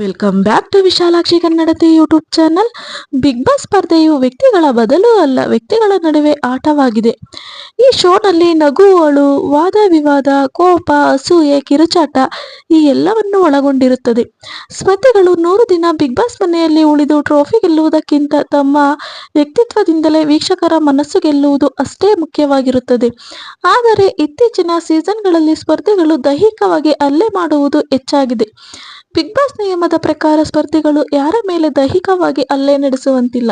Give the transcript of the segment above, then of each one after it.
Welcome back to Vishalakshi Kannadathi YouTube channel Bigg Boss ಸ್ಪರ್ಧೆಯು ವ್ಯಕ್ತಿಗಳ ಬದಲು ಅಲ್ಲ, ವ್ಯಕ್ತಿಗಳ ನಡುವೆ ಆಟವಾಗಿದೆ. ಈ ಶೋನಲ್ಲಿ ನಗುವಳು ವಾದ, ವಿವಾದ, ಕೋಪ, ಅಸೂಯೆ, ಕಿರುಚಾಟ ಈ ಎಲ್ಲವನ್ನು ಒಳಗೊಂಡಿರುತ್ತದೆ. ಸ್ಪರ್ಧೆಗಳು ನೂರು ದಿನ ಬಿಗ್ ಬಾಸ್ ಮನೆಯಲ್ಲಿ ಉಳಿದು ಟ್ರೋಫಿ ಗೆಲ್ಲುವುದಕ್ಕಿಂತ ತಮ್ಮ ವ್ಯಕ್ತಿತ್ವದಿಂದಲೇ ವೀಕ್ಷಕರ ಮನಸ್ಸು ಗೆಲ್ಲುವುದು ಅಷ್ಟೇ ಮುಖ್ಯವಾಗಿರುತ್ತದೆ. ಆದರೆ ಇತ್ತೀಚಿನ ಸೀಸನ್ಗಳಲ್ಲಿ ಸ್ಪರ್ಧೆಗಳು ದೈಹಿಕವಾಗಿ ಹಲ್ಲೆ ಮಾಡುವುದು ಹೆಚ್ಚಾಗಿದೆ. ಬಿಗ್ ಬಾಸ್ ನಿಯಮದ ಪ್ರಕಾರ ಸ್ಪರ್ಧಿಗಳು ಯಾರ ಮೇಲೆ ದೈಹಿಕವಾಗಿ ಅಲ್ಲೇ ನಡೆಸುವಂತಿಲ್ಲ.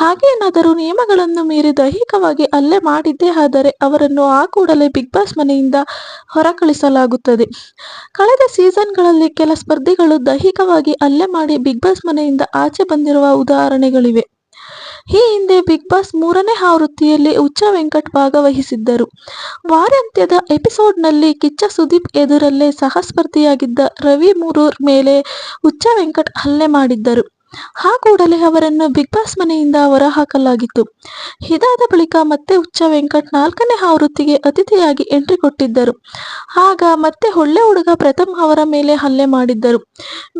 ಹಾಗೇನಾದರೂ ನಿಯಮಗಳನ್ನು ಮೀರಿ ದೈಹಿಕವಾಗಿ ಅಲ್ಲೇ ಮಾಡಿದ್ದೇ ಆದರೆ ಅವರನ್ನು ಆ ಕೂಡಲೇ ಬಿಗ್ ಬಾಸ್ ಮನೆಯಿಂದ ಹೊರಕಳಿಸಲಾಗುತ್ತದೆ. ಕಳೆದ ಸೀಸನ್ಗಳಲ್ಲಿ ಕೆಲ ಸ್ಪರ್ಧಿಗಳು ದೈಹಿಕವಾಗಿ ಅಲ್ಲೇ ಮಾಡಿ ಬಿಗ್ ಬಾಸ್ ಮನೆಯಿಂದ ಆಚೆ ಬಂದಿರುವ ಉದಾಹರಣೆಗಳಿವೆ. ಈ ಹಿಂದೆ ಬಿಗ್ ಬಾಸ್ ಮೂರನೇ ಆವೃತ್ತಿಯಲ್ಲಿ ಉಚ್ಚ ವೆಂಕಟ್ ಭಾಗವಹಿಸಿದ್ದರು. ವಾರಾಂತ್ಯದ ಎಪಿಸೋಡ್ನಲ್ಲಿ ಕಿಚ್ಚ ಸುದೀಪ್ ಎದುರಲ್ಲೇ ಸಹಸ್ಪರ್ಧಿಯಾಗಿದ್ದ ರವಿ ಮೂರೂರ್ ಮೇಲೆ ಉಚ್ಚ ವೆಂಕಟ್ ಹಲ್ಲೆ ಮಾಡಿದ್ದರು. ಆ ಕೂಡಲೇ ಅವರನ್ನು ಬಿಗ್ ಬಾಸ್ ಮನೆಯಿಂದ ಹೊರಹಾಕಲಾಗಿತ್ತು. ಇದಾದ ಬಳಿಕ ಮತ್ತೆ ಹುಚ್ಚ ವೆಂಕಟ್ ನಾಲ್ಕನೇ ಆವೃತ್ತಿಗೆ ಅತಿಥಿಯಾಗಿ ಎಂಟ್ರಿ ಕೊಟ್ಟಿದ್ದರು. ಆಗ ಮತ್ತೆ ಒಳ್ಳೆ ಹುಡುಗ ಪ್ರಥಮ್ ಅವರ ಮೇಲೆ ಹಲ್ಲೆ ಮಾಡಿದ್ದರು.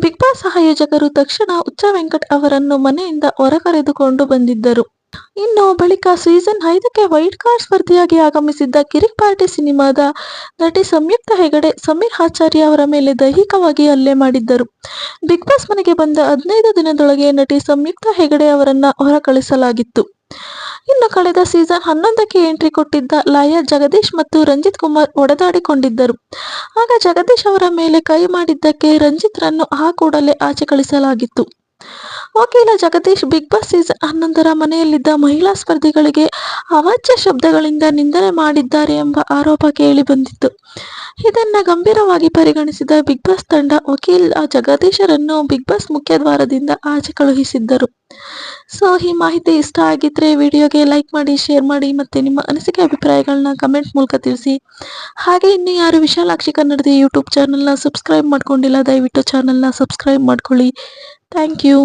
ಬಿಗ್ ಬಾಸ್ ಆಯೋಜಕರು ತಕ್ಷಣ ಹುಚ್ಚ ವೆಂಕಟ್ ಅವರನ್ನು ಮನೆಯಿಂದ ಹೊರಕರೆದುಕೊಂಡು ಬಂದಿದ್ದರು. ಇನ್ನು ಬಳಿಕ ಸೀಸನ್ ಐದಕ್ಕೆ ವೈಟ್ ಕಾರ್ಡ್ ಸ್ಪರ್ಧಿಯಾಗಿ ಆಗಮಿಸಿದ್ದ ಕಿರಿಕ್ ಪಾರ್ಟಿ ಸಿನಿಮಾದ ನಟಿ ಸಂಯುಕ್ತ ಹೆಗಡೆ, ಸಮೀರ್ ಆಚಾರ್ಯ ಅವರ ಮೇಲೆ ದೈಹಿಕವಾಗಿ ಹಲ್ಲೆ ಮಾಡಿದ್ದರು. ಬಿಗ್ ಬಾಸ್ ಮನೆಗೆ ಬಂದ ಹದಿನೈದು ದಿನದೊಳಗೆ ನಟಿ ಸಂಯುಕ್ತ ಹೆಗಡೆ ಅವರನ್ನ ಹೊರಕಳಿಸಲಾಗಿತ್ತು. ಇನ್ನು ಕಳೆದ ಸೀಸನ್ ಹನ್ನೊಂದಕ್ಕೆ ಎಂಟ್ರಿ ಕೊಟ್ಟಿದ್ದ ಲಾಯರ್ ಜಗದೀಶ್ ಮತ್ತು ರಂಜಿತ್ ಕುಮಾರ್ ಒಡೆದಾಡಿಕೊಂಡಿದ್ದರು. ಆಗ ಜಗದೀಶ್ ಅವರ ಮೇಲೆ ಕೈ ಮಾಡಿದ್ದಕ್ಕೆ ರಂಜಿತ್ ರನ್ನು ಆ ಕೂಡಲೇ ಆಚೆ ಕಳಿಸಲಾಗಿತ್ತು. ವಕೀಲ ಜಗದೀಶ್ ಬಿಗ್ ಬಾಸ್ ಸೀಸನ್ ಹನ್ನೊಂದರ ಮನೆಯಲ್ಲಿದ್ದ ಮಹಿಳಾ ಸ್ಪರ್ಧಿಗಳಿಗೆ ಅವಾಚ್ಯ ಶಬ್ದಗಳಿಂದ ನಿಂದನೆ ಮಾಡಿದ್ದಾರೆ ಎಂಬ ಆರೋಪ ಕೇಳಿ ಬಂದಿತ್ತು. ಇದನ್ನ ಗಂಭೀರವಾಗಿ ಪರಿಗಣಿಸಿದ ಬಿಗ್ ಬಾಸ್ ತಂಡ, ವಕೀಲ ಜಗದೀಶರನ್ನು ಬಿಗ್ ಬಾಸ್ ಮುಖ್ಯ ದ್ವಾರದಿಂದ ಆಚೆ ಕಳುಹಿಸಿದ್ದರು. ಸೊ ಈ ಮಾಹಿತಿ ಇಷ್ಟ ಆಗಿದ್ರೆ ವಿಡಿಯೋಗೆ ಲೈಕ್ ಮಾಡಿ ಶೇರ್ ಮಾಡಿ ಮತ್ತೆ ನಿಮ್ಮ ಅನಿಸಿಕೆ ಅಭಿಪ್ರಾಯಗಳನ್ನ ಕಮೆಂಟ್ ಮೂಲಕ ತಿಳಿಸಿ. ಹಾಗೆ ಇನ್ನು ಯಾರು ವಿಶಾಲಾಕ್ಷಿ ಕನ್ನಡದ ಯೂಟ್ಯೂಬ್ ಚಾನಲ್ನ ಸಬ್ಸ್ಕ್ರೈಬ್ ಮಾಡ್ಕೊಂಡಿಲ್ಲ, ದಯವಿಟ್ಟು ಚಾನಲ್ನ ಸಬ್ಸ್ಕ್ರೈಬ್ ಮಾಡ್ಕೊಳ್ಳಿ. Thank you